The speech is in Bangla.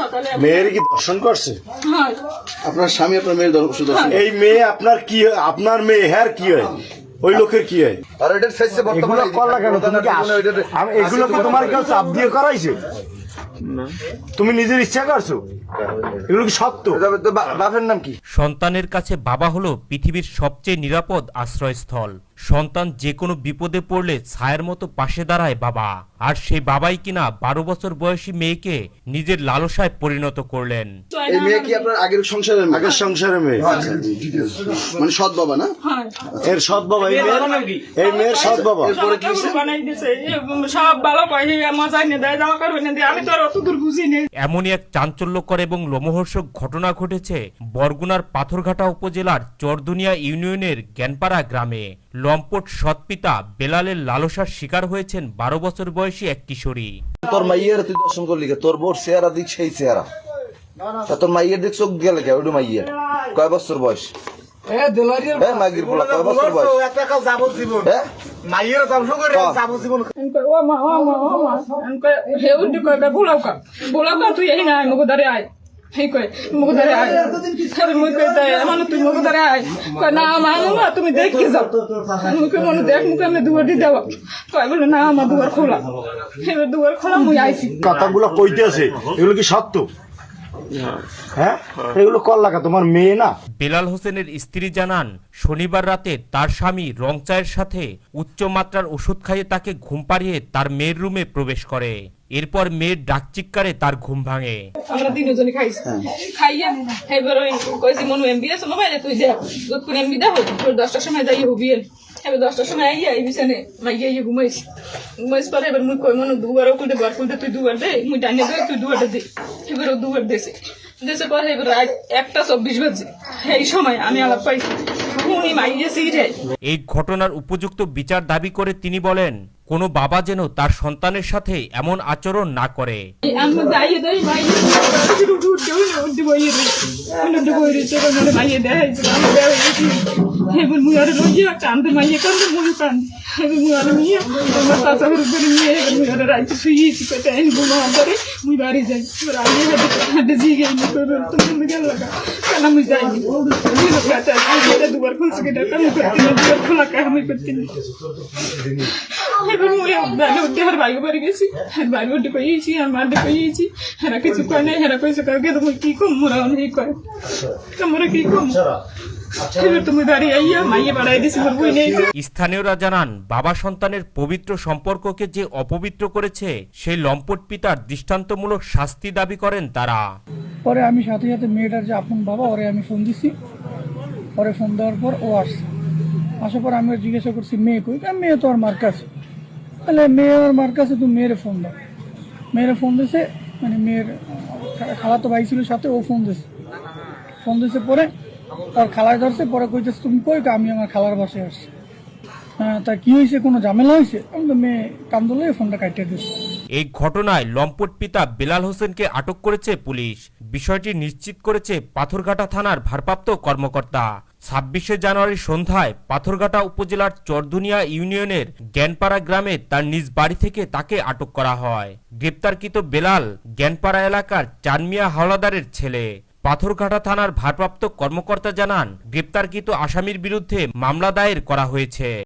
সকালে মেয়ের কি দর্শন করছে? আপনার স্বামী আপনার মেয়ের দর্শন এই মেয়ে আপনার কি আপনার মেয়ে হ্যার কি হয়? ওই লোকের কি হয়? আর এটার ফেসে এগুলো করলা কেন? তুমি কি আমি- এগুলো কি তোমার কেউ চাপ দিয়ে করাইছে? তুমি নিজের ইচ্ছা করছ? এগুলো কি সত্য? বাপের নাম কি? সন্তানের কাছে বাবা হলো পৃথিবীর সবচেয়ে নিরাপদ আশ্রয়স্থল। সন্তান যে কোনো বিপদে পড়লে ছায়ের মতো পাশে দাঁড়ায় বাবা। আর সেই বাবাই কিনা বারো বছর বয়সী মেয়েকে নিজের লালসায় পরিণত করলেন। এই মেয়ে কি আপনার আগের সংসারের মেয়ে? আগের সংসারে মেয়ে। আচ্ছা, মানে সৎ বাবা না? এর সৎ বাবা এই মেয়ের এই মেয়ের সৎ বাবা। সব ঠাকুর বানাই দিছে। এ সব ভালো পাই দেয় জামা কাপড় এনে দেয় আমি তো আর অত দূর বুঝি নেই। এমনই এক চাঞ্চল্যকর এবং লোমহর্ষক ঘটনা ঘটেছে বরগুনার পাথরঘাটা উপজেলার চরদুনিয়া ইউনিয়নের জ্ঞানপাড়া গ্রামে। লম্পট সৎপিতা বেলালের লালসার শিকার হয়েছেন বারো বছর বয়সী এক কিশোরী। তোর মাইয়ের তুই দর্শন করলি তোর বোর চেহারা দিক সেই চেহারা। তোর মাইয়ের দিক চোখ গেলে কে? ওইটা মাইয়ের। কয় বছর বয়স? হ্যাঁ? কইতে তুমি দেখ কি যাও মুখে মনে দেখ মুখে আমি দুয়ার দি দেওয়া বলে না আমার দুয়ার খোলা এবার দুয়ার খোলা মুই আইছি কথাগুলো কইতেছে এগুলো কি সত্য হ্যাঁ? এগুলো করলাকা তোমার মেয়ে না? বেলাল হোসেনের স্ত্রী জানান শনিবার রাতে তার স্বামী রংচায়ের সাথে উচ্চমাত্রার ওষুধ খাইয়ে তাকে ঘুম পাড়িয়ে তার মেয়ের রুমে প্রবেশ করে। এরপর মেয়ের ডাকচিৎকারে তার ঘুম ভাঙে। আমরা খাইছি। খাইয়া এবার ওই কইছি মনু এমবি আছে মোবাইলে তুই দেখ। করে এমবি দেখো তোর দশটার সময় যাই হবি দশটার সময়, আইয়া এই বিছানে পরে এবার মুই কই মনে দুবার খুলতে বার খুলতে তুই দুবার দে, মুই টানিয়ে দে, তুই দুবারটা দে দুবার দেছে। দেশে পরে এবার রাত একটা চব্বিশ বাজে এই সময় আমি আলাপ পাইছি। এই ঘটনার উপযুক্ত বিচার দাবি করে তিনি বলেন কোনো বাবা যেন তার সন্তানের সাথে এমন আচরণ না করে। দুবার খোলা আমি করতে আর বাড়ি গেছি আর উঠে আর হেরা কিছু নাই হেরা কইছে কাকে তুমি কি কম মোরা অনেক তোমরা কি কম স্থানীয়রা জানান বাবা সন্তানের পবিত্র সম্পর্ককে যে অপবিত্র করেছে সেই লম্পট পিতার দৃষ্টান্তমূলক শাস্তি দাবি করেন তারা পরে আমি সাথে সাথে মেয়েটার যে আপন বাবা ওরে আমি ফোন দিছি পরে ফোন দেওয়ার পর ও আসছে আসার পর আমি জিজ্ঞাসা করছি মেয়ে কই মেয়ে তো আর মার কাছে তাহলে মেয়ে মার কাছে তুমি মেয়ের ফোন দাও মেয়েরে ফোন দিছে মানে মেয়ের খালাতো ভাই ছিল সাথে, ও ফোন দিছে। ফোন দিছে পরে, তার খালায় ধরছে, পরে কইতেছে, তুমি কই? আমি আমার খালার বাসায় আসছি। হ্যাঁ তা কি হয়েছে কোনো ঝামেলা হয়েছে আমি তো মেয়ে কান্দলে ফোনটা কাটিয়ে দিচ্ছে এই ঘটনায় লম্পট পিতা বেলাল হোসেনকে আটক করেছে পুলিশ। বিষয়টি নিশ্চিত করেছে পাথরঘাটা থানার ভারপ্রাপ্ত কর্মকর্তা। ছাব্বিশে জানুয়ারি সন্ধ্যায় পাথরঘাটা উপজেলার চরদুনিয়া ইউনিয়নের জ্ঞানপাড়া গ্রামে তার নিজ বাড়ি থেকে তাকে আটক করা হয়। গ্রেপ্তারকৃত বেলাল জ্ঞানপাড়া এলাকার চানমিয়া হাওলাদারের ছেলে। পাথরঘাটা থানার ভারপ্রাপ্ত কর্মকর্তা জানান, গ্রেপ্তারকৃত আসামির বিরুদ্ধে মামলা দায়ের করা হয়েছে।